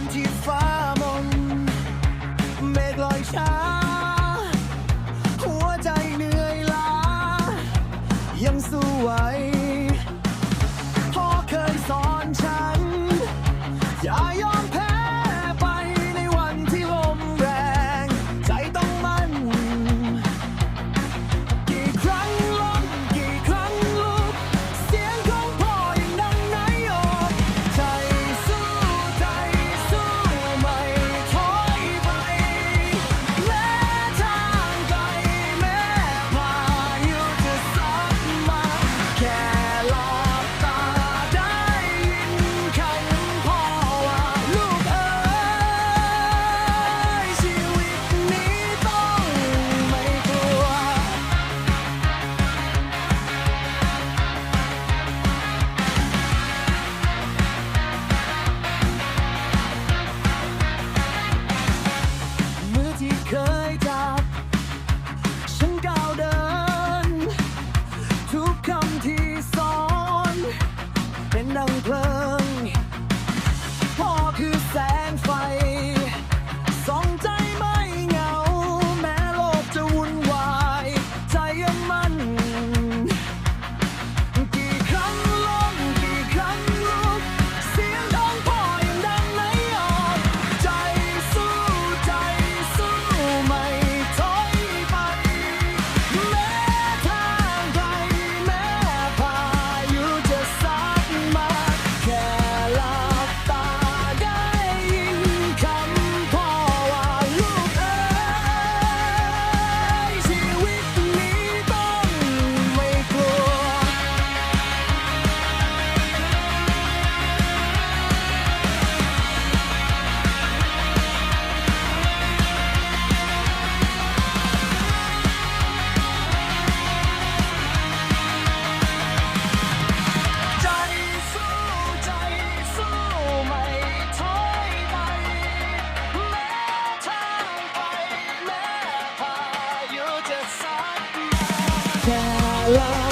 นที่ฟ้ามนเมฆลอยช้า and unplugged. ลา